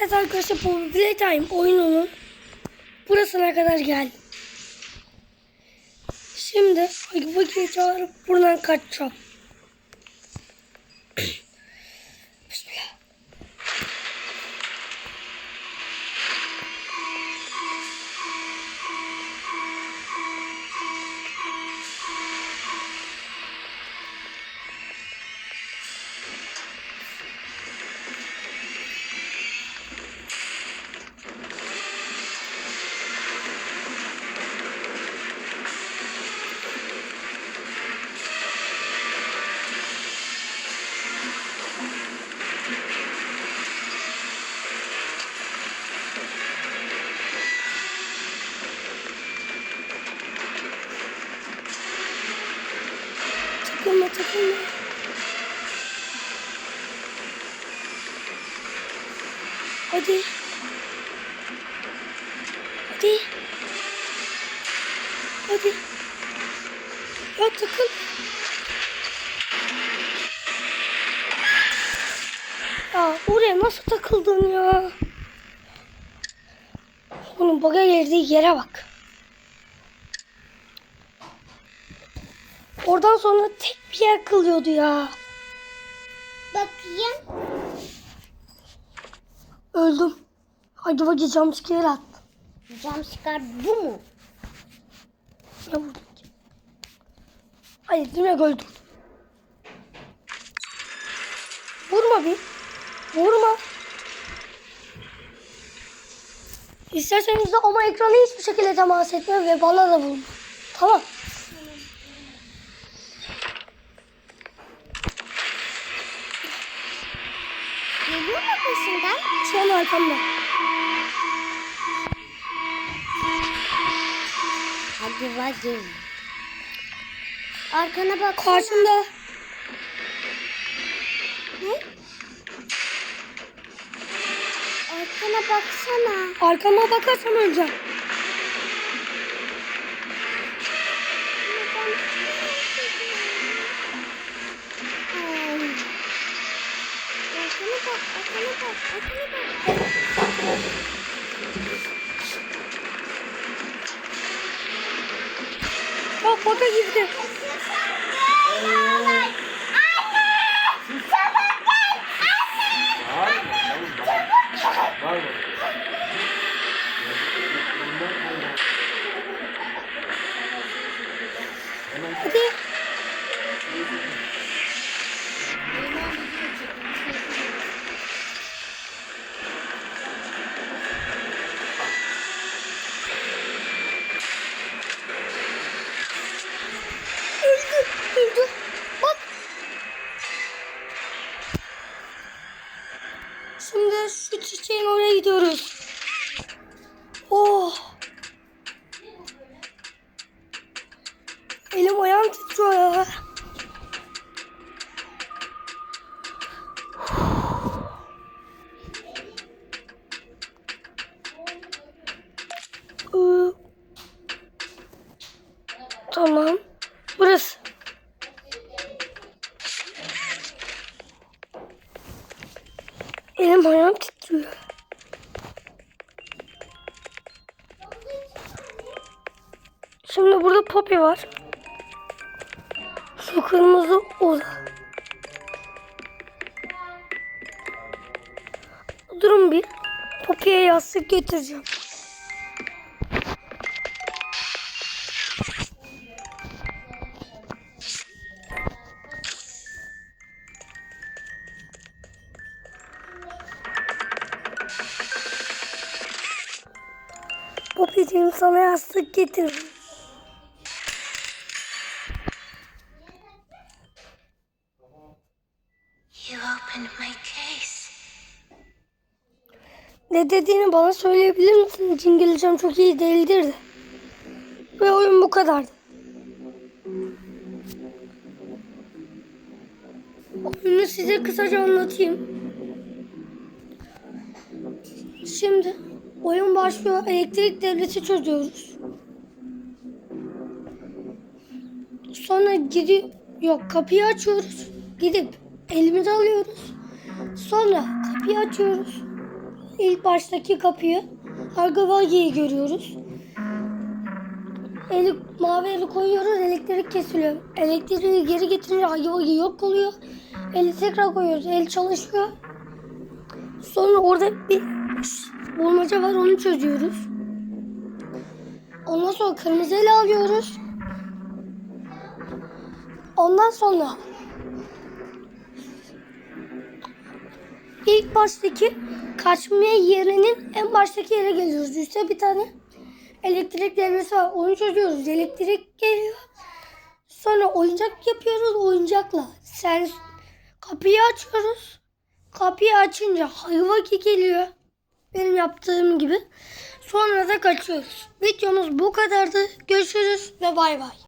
Evet arkadaşlar bu Playtime oyununun burasına kadar geldim. Şimdi Agibagi'yi çağırıp buradan kaçacağım. Takılma takılma. Hadi. Hadi. Hadi. Ya takıl. Ya oraya nasıl takıldın ya? Bunun baga girdiği yere bak. Oradan sonra tek bir yer kılıyordu ya. Bakayım. Öldüm. Hadi bakayım jumpscare attı. Jumpscare bu mu? Ne vurdun ki? Hayır direkt öldüm. Vurma bir. Vurma. İsterseniz de ama ekrana hiçbir şekilde temas etme ve bana da vurma. Tamam. Geliyor mu peşinden? Şu an arkamda. Hadi bakayım. Arkana bak. Karşımda. Ne? Arkana baksana. Arkama bakarsam öleceğim. Bak, arkana bak, baka girdi. Hadi. Oh. Elim ayağım titriyor Tamam. Burası. Elim ayağım titriyor. Şimdi burada Poppy var. Şu kırmızı oda. Durun bir. Poppy'ye yastık getireceğim. Poppy'ciğim sana yastık getirdim. Ne dediğini bana söyleyebilir misin? İngilizcem çok iyi değildir de. Ve oyun bu kadardı. Oyunu size kısaca anlatayım. Şimdi oyun başlıyor. Elektrik devleti çözüyoruz. Sonra gidip yok kapıyı açıyoruz. Gidip elimizi alıyoruz. Sonra kapıyı açıyoruz. ilk baştaki kapıyı Argavagi'yi görüyoruz. Eli, mavi eli koyuyoruz elektrik kesiliyor. Elektriği geri getirince Argavagi yok oluyor. Eli tekrar koyuyoruz. El çalışıyor. Sonra orada bir bulmaca var onu çözüyoruz. Ondan sonra kırmızı ele alıyoruz. Ondan sonra ilk baştaki kaçmaya yerinin en baştaki yere geliyoruz. Üstte bir tane elektrik devresi var. Onu çözüyoruz. Elektrik geliyor. Sonra oyuncak yapıyoruz oyuncakla. Sen kapıyı açıyoruz. Kapıyı açınca hayvaki geliyor. Benim yaptığım gibi. Sonra da kaçıyoruz. Videomuz bu kadardı. Görüşürüz ve bay bay.